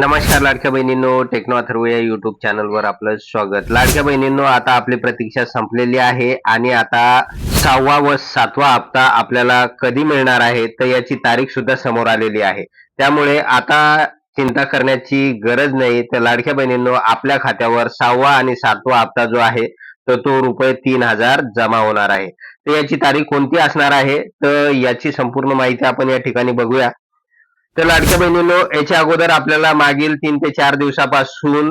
नमस्कार लाडक्या बहिणींनो टेक्नो अथर्व या युट्यूब चॅनलवर आपलं स्वागत. लाडक्या बहिणींनो आता आपली प्रतीक्षा संपलेली आहे आणि आता सहावा व सातवा हप्ता आपल्याला कधी मिळणार आहे तर याची तारीख सुद्धा समोर आलेली आहे. त्यामुळे आता चिंता करण्याची गरज नाही. तर लाडक्या बहिणींनो आपल्या खात्यावर सहावा आणि सातवा हप्ता जो आहे तर तो रुपये तीन हजार जमा होणार आहे. तर याची तारीख कोणती असणार आहे? तर याची संपूर्ण माहिती आपण या ठिकाणी बघूया. तर लाडक्या बहिणीनो याच्या अगोदर आपल्याला मागील तीन ते चार दिवसापासून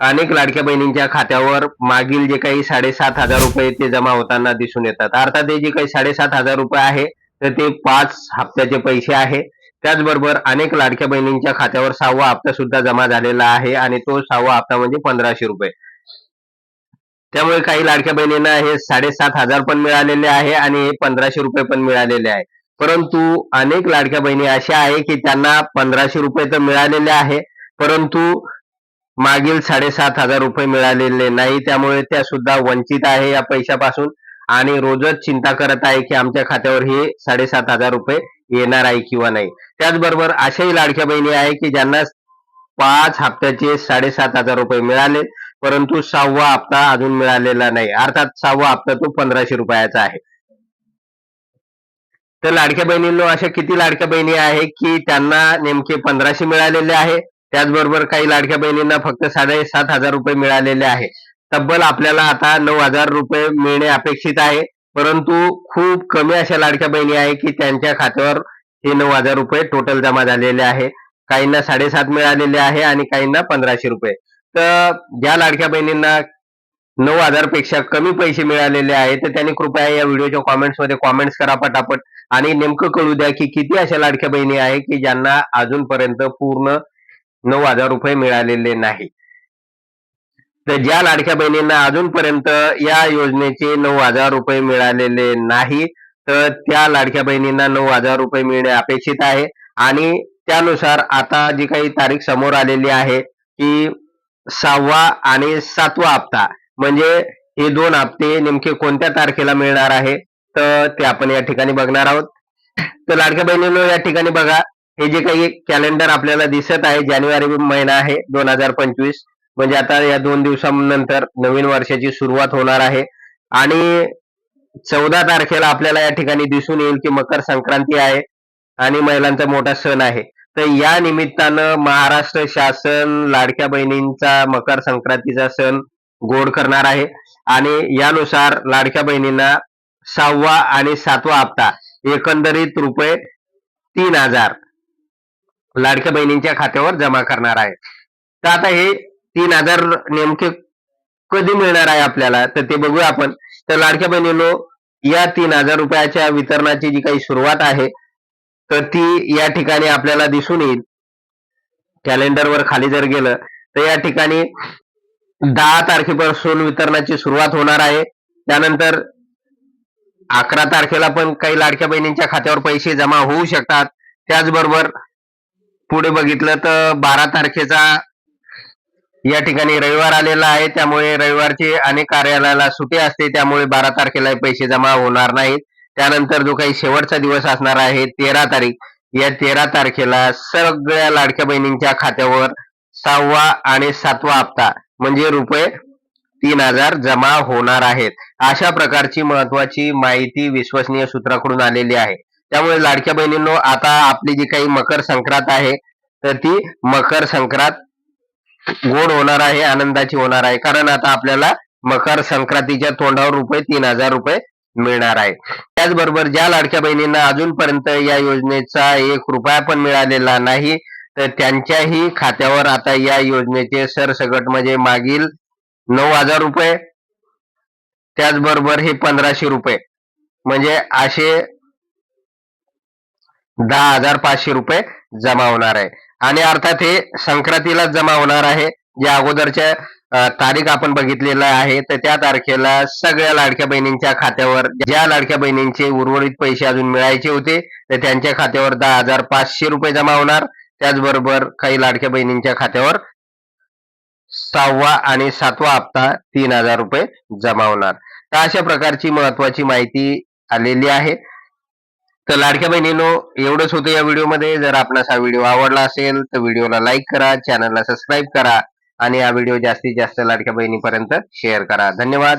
अनेक लाडक्या बहिणींच्या खात्यावर मागील जे काही साडेसात हजार रुपये ते जमा होताना दिसून येतात. अर्थात हे जे काही साडेसात हजार रुपये आहे तर ते पाच हप्त्याचे पैसे आहे. त्याचबरोबर अनेक लाडक्या बहिणींच्या खात्यावर सहावा हप्ता सुद्धा जमा झालेला आहे आणि तो सहावा हप्ता म्हणजे पंधराशे रुपये. त्यामुळे काही लाडक्या बहिणींना हे साडेसात हजार पण मिळालेले आहे आणि हे पंधराशे रुपये पण मिळालेले आहे. परंतु अनेक लाडक्या बहिणी अशा आहे की त्यांना पंधराशे रुपये तर मिळालेले आहे परंतु मागील साडेसात हजार रुपये मिळालेले नाही. त्यामुळे त्या सुद्धा वंचित आहे या पैशापासून. आणि रोजच चिंता करत आहे की आमच्या खात्यावर हे साडेसात हजार रुपये येणार आहे किंवा नाही. त्याचबरोबर अशाही लाडक्या बहिणी आहे की ज्यांना पाच हप्त्याचे साडेसात हजार रुपये मिळाले परंतु सहावा हप्ता अजून मिळालेला नाही. अर्थात सहावा हप्ता तो पंधराशे रुपयाचा आहे. तर लाडक्या बहिणींनो अशा किती लाडक्या बहिणी आहे की त्यांना नेमके पंधराशे मिळालेले आहे. त्याचबरोबर काही लाडक्या बहिणींना फक्त साडेसात हजार रुपये मिळालेले आहे. तब्बल आपल्याला आता नऊ हजार रुपये मिळणे अपेक्षित आहे. परंतु खूप कमी अशा लाडक्या बहिणी आहे की त्यांच्या खात्यावर हे नऊ हजार रुपये टोटल जमा झालेले आहे. काहींना साडेसात मिळालेले आहे आणि काहींना पंधराशे रुपये. तर ज्या लाडक्या बहिणींना नऊ हजारपेक्षा कमी पैसे मिळालेले आहेत. तर त्यांनी कृपया या व्हिडिओच्या कॉमेंट्समध्ये कॉमेंट्स करा पटापट. आणि नेमकं कळू द्या की किती अशा लाडक्या बहिणी आहे की ज्यांना अजूनपर्यंत पूर्ण नऊ हजार रुपये मिळालेले नाही. तर ज्या लाडक्या बहिणींना अजूनपर्यंत या योजनेचे नऊ हजार रुपये मिळालेले नाही तर त्या लाडक्या बहिणींना नऊ हजार रुपये मिळणे अपेक्षित आहे. आणि त्यानुसार आता जी काही तारीख समोर आलेली आहे की सहावा आणि सातवा हप्ता म्हणजे हे दोन हप्ते नेमके कोणत्या तारखेला मिळणार आहे? तर ते आपण या ठिकाणी बघणार आहोत. तर लाडक्या बहिणींनो या ठिकाणी बघा हे जे काही कॅलेंडर आपल्याला दिसत आहे जानेवारी महिना आहे दोन हजार पंचवीस. म्हणजे आता या दोन दिवसानंतर नवीन वर्षाची सुरुवात होणार आहे. आणि चौदा तारखेला आपल्याला या ठिकाणी दिसून येईल की मकर संक्रांती आहे आणि महिलांचा मोठा सण आहे. तर या निमित्तानं महाराष्ट्र शासन लाडक्या बहिणींचा मकर संक्रांतीचा सण गोड करणार आहे. आणि यानुसार लाडक्या बहिणींना सहावा आणि सातवा हप्ता एकंदरीत रुपये तीन हजार लाडक्या बहिणींच्या खात्यावर जमा करणार आहे. तर आता हे तीन हजार नेमके कधी मिळणार आहे आपल्याला? तर ते बघूया आपण. तर लाडक्या बहिणीनो या तीन हजार रुपयाच्या वितरणाची जी काही सुरुवात आहे तर ती या ठिकाणी आपल्याला दिसून येईल. कॅलेंडरवर खाली जर गेलं तर या ठिकाणी दहा तारखेपासून वितरणाची सुरुवात होणार आहे. त्यानंतर अकरा तारखेला पण काही लाडक्या बहिणींच्या खात्यावर पैसे जमा होऊ शकतात. त्याचबरोबर पुढे बघितलं तर बारा तारखेचा या ठिकाणी रविवार आलेला आहे. त्यामुळे रविवारची अनेक कार्यालयाला सुटे असते. त्यामुळे बारा तारखेला पैसे जमा होणार नाहीत. त्यानंतर जो काही शेवटचा दिवस असणार आहे तेरा तारीख या तेरा तारखेला सगळ्या लाडक्या बहिणींच्या खात्यावर सहावा आणि सातवा हप्ता म्हणजे रुपये तीन हजार जमा होणार आहेत. अशा प्रकारची महत्वाची माहिती विश्वसनीय सूत्राकडून आलेली आहे. त्यामुळे लाडक्या बहिणींनो आता आपली जी काही मकर संक्रांत आहे तर ती मकर संक्रांत गोड होणार आहे आनंदाची होणार आहे. कारण आता आपल्याला मकर संक्रांतीच्या तोंडावर रुपये तीन हजार रुपये मिळणार आहे त्याचबरोबर ज्या लाडक्या बहिणींना अजूनपर्यंत या योजनेचा एक रुपया पण मिळालेला नाही तर त्यांच्याही खात्यावर आता या योजनेचे सरसकट म्हणजे मागील नऊ हजार रुपये त्याचबरोबर हे पंधराशे रुपये. म्हणजे असे दहा हजार पाचशे रुपये जमा होणार आहे. आणि अर्थात हे संक्रांतीला जमा होणार आहे. जे अगोदरच्या तारीख आपण बघितलेलं आहे तर त्या तारखेला सगळ्या लाडक्या बहिणींच्या खात्यावर ज्या लाडक्या बहिणींचे उर्वरित पैसे अजून मिळायचे होते तर त्यांच्या खात्यावर दहा हजार पाचशे रुपये जमा होणार. त्याचबरोबर काही लाडक्या बहिणींच्या खात्यावर सहावा आणि सातवा हप्ता तीन हजार रुपये जमा होणार. तर अशा प्रकारची महत्वाची माहिती आलेली आहे. तर लाडक्या बहिणीनो एवढंच होतं या व्हिडिओमध्ये. जर आपणास हा व्हिडिओ आवडला असेल तर व्हिडिओला लाईक करा चॅनलला सबस्क्राईब करा आणि हा व्हिडिओ जास्तीत जास्त लाडक्या बहिणीपर्यंत शेअर करा. धन्यवाद.